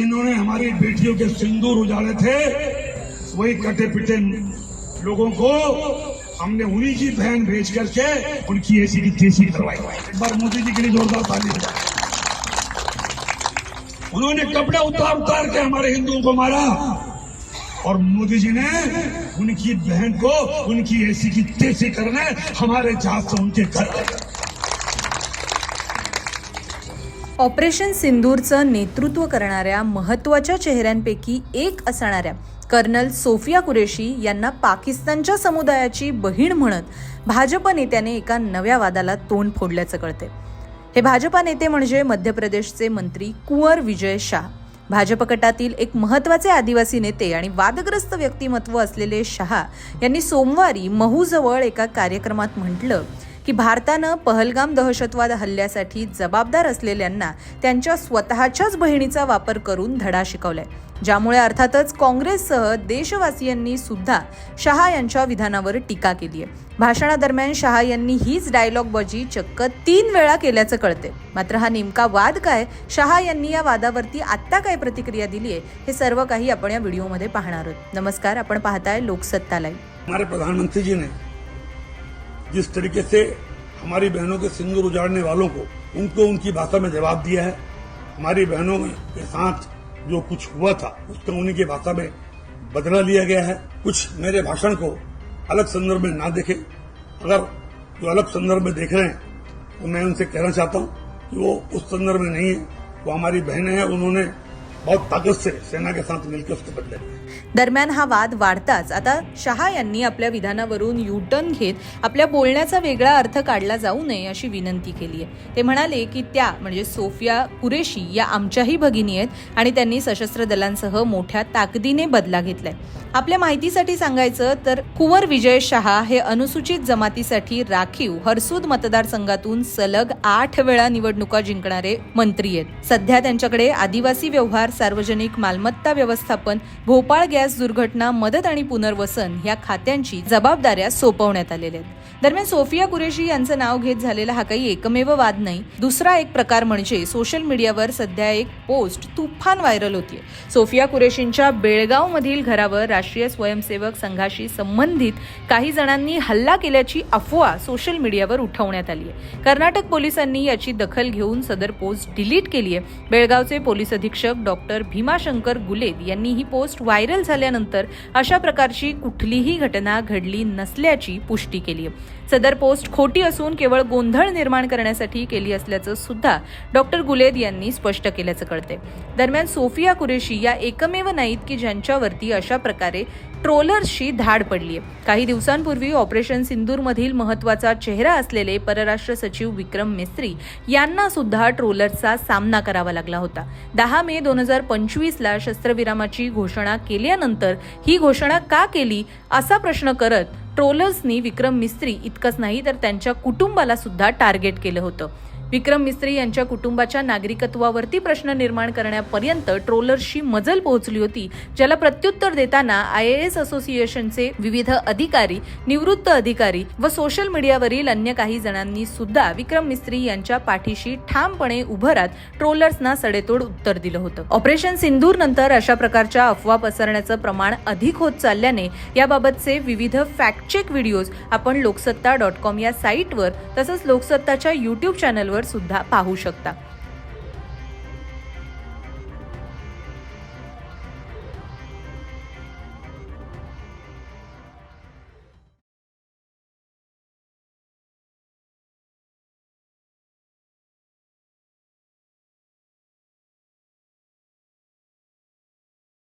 जिन्होंने हमारी बेटियों के सिंदूर उजाड़े थे, वही कटे पिटे लोगों को हमने उन्हीं की बहन भेज करके उनकी ऐसी की तेज़ी करवाई एक बार मोदी जी के लिए जोरदार ताली। उन्होंने कपड़े उतार उतार के हमारे हिंदुओं को मारा और मोदी जी ने उनकी बहन को उनकी ऐसी की तेज़ी करने हमारे जहाज़ से उनके घर ऑपरेशन सिंदूरचं नेतृत्व करणाऱ्या महत्त्वाच्या चेहऱ्यांपैकी एक असणाऱ्या कर्नल सोफिया कुरेशी यांना पाकिस्तानच्या समुदायाची बहीण म्हणत भाजप नेत्याने एका नव्या वादाला तोंड फोडल्याचं कळते हे भाजपा नेते म्हणजे मध्य प्रदेशचे मंत्री कुंवर विजय शाह. भाजप गटातील एक महत्त्वाचे आदिवासी नेते आणि वादग्रस्त व्यक्तिमत्व असलेले शहा यांनी सोमवारी महूजवळ एका कार्यक्रमात म्हटलं की भारतानं पहलगाम दहशतवाद हल्ल्यासाठी जबाबदार असलेल्यांना त्यांच्या स्वतःच्याच बहिणीचा वापर करून धडा शिकवलाय. ज्यामुळे अर्थातच काँग्रेससह देशवासियांनी सुद्धा शहा यांच्या विधानावर टीका केली आहे भाषणादरम्यान शहा यांनी हीच डायलॉगबाजी चक्क तीन वेळा केल्याचं कळते मात्र हा नेमका वाद काय? शहा यांनी या वादावरती आत्ता काय प्रतिक्रिया दिली आहे हे सर्व काही आपण या व्हिडिओमध्ये पाहणार आहोत. नमस्कार आपण पाहताय लोकसत्ता लाईव्ह प्रधानमंत्री जी ने जिस तरीके से हमारी बहनों के सिंदूर उजाड़ने वालों को उनको उनकी भाषा में जवाब दिया है, हमारी बहनों के साथ जो कुछ हुआ था, उसका उन्हीं की भाषा में बदला लिया गया है। कुछ मेरे भाषण को अलग संदर्भ में ना देखें। अगर जो अलग संदर्भ में देख रहे हैं तो मैं उनसे कहना चाहता हूँ कि वो उस संदर्भ में नहीं है। वो हमारी बहनें हैं, उन्होंने बहुत ताकत से सेना के साथ मिलकर उसको बदले। दरम्यान हा वाद वाढताच आता शहा यांनी आपल्या विधानावरून युटर्न घेत आपल्या बोलण्याचा वेगळा अर्थ काढला जाऊ नये अशी विनंती केली आहे. ते म्हणाले की त्या म्हणजे सोफिया कुरेशी या आमच्याही भगिनी आहेत आणि त्यांनी सशस्त्र दलांसह मोठ्या ताकदीने बदला घेतलाय. आपल्या माहितीसाठी सांगायचं तर कुंवर विजय शहा हे अनुसूचित जमातीसाठी राखीव हरसूद मतदारसंघातून सलग आठ वेळा निवडणुका जिंकणारे मंत्री आहेत. सध्या त्यांच्याकडे आदिवासी व्यवहार सार्वजनिक मालमत्ता व्यवस्थापन भोपाळ गॅस दुर्घटना मदत आणि पुनर्वसन या खात्यांची जबाबदाऱ्या सोपवण्यात आलेल्या आहेत. दरम्यान सोफिया कुरेशी यांचं नाव घेत झालेला हा काही एकमेव वाद नाही. दुसरा एक प्रकार म्हणजे सोशल मीडियावर सध्या एक पोस्ट तुफान व्हायरल होतीये. सोफिया कुरेशींच्या बेळगाव मधील घरावर राष्ट्रीय स्वयंसेवक संघाशी संबंधित काही जणांनी हल्ला केल्याची अफवा सोशल मीडियावर उठवण्यात आली आहे कर्नाटक पोलिसांनी याची दखल घेऊन सदर पोस्ट डिलीट केली आहे बेळगावचे पोलीस अधीक्षक डॉ. डॉक्टर भीमाशंकर गुलेद यांनी ही पोस्ट व्हायरल झाल्यानंतर अशा प्रकारची कुठलीही घटना घडली नसल्याची पुष्टी केली आहे. सदर पोस्ट खोटी असून केवळ गोंधळ निर्माण करण्यासाठी केली असल्याचं सुद्धा डॉक्टर गुलेद यांनी स्पष्ट केल्याचं कळते दरम्यान सोफिया कुरेशी या एकमेव नाहीत की ज्यांच्यावरती अशा प्रकारे ट्रोलर्सची धाड पडली आहे काही दिवसांपूर्वी ऑपरेशन सिंदूरमधील महत्त्वाचा चेहरा असलेले परराष्ट्र सचिव विक्रम मिस्त्री यांना सुद्धा ट्रोलर्सचा सामना करावा लागला होता. दहा मे दोन हजार पंचवीसला शस्त्रविरामाची घोषणा केल्यानंतर ही घोषणा का केली असा प्रश्न करत ट्रोलर्सनी विक्रम मिस्त्री इतकंच नाही तर त्यांच्या कुटुंबाला सुद्धा टार्गेट केलं होतं. विक्रम मिस्त्री यांच्या कुटुंबाच्या नागरिकत्वावरती प्रश्न निर्माण करण्यापर्यंत ट्रोलर्सची मजल पोहोचली होती ज्याला प्रत्युत्तर देताना आय एस असोसिएशनचे विविध अधिकारी निवृत्त अधिकारी व सोशल मीडियावरील अन्य काही जणांनी सुद्धा विक्रम मिस्त्री यांच्या पाठीशी ठामपणे उभं राहत ट्रोलर्सना सडेतोड उत्तर दिलं होतं. ऑपरेशन सिंदूर नंतर अशा प्रकारच्या अफवा पसरण्याचं प्रमाण अधिक होत चालल्याने याबाबतचे विविध फॅक्ट चेक व्हिडिओज आपण लोकसत्ता डॉट कॉम या साईटवर तसंच लोकसत्ताच्या युट्यूब चॅनलवर सुद्धा पाहू शकता.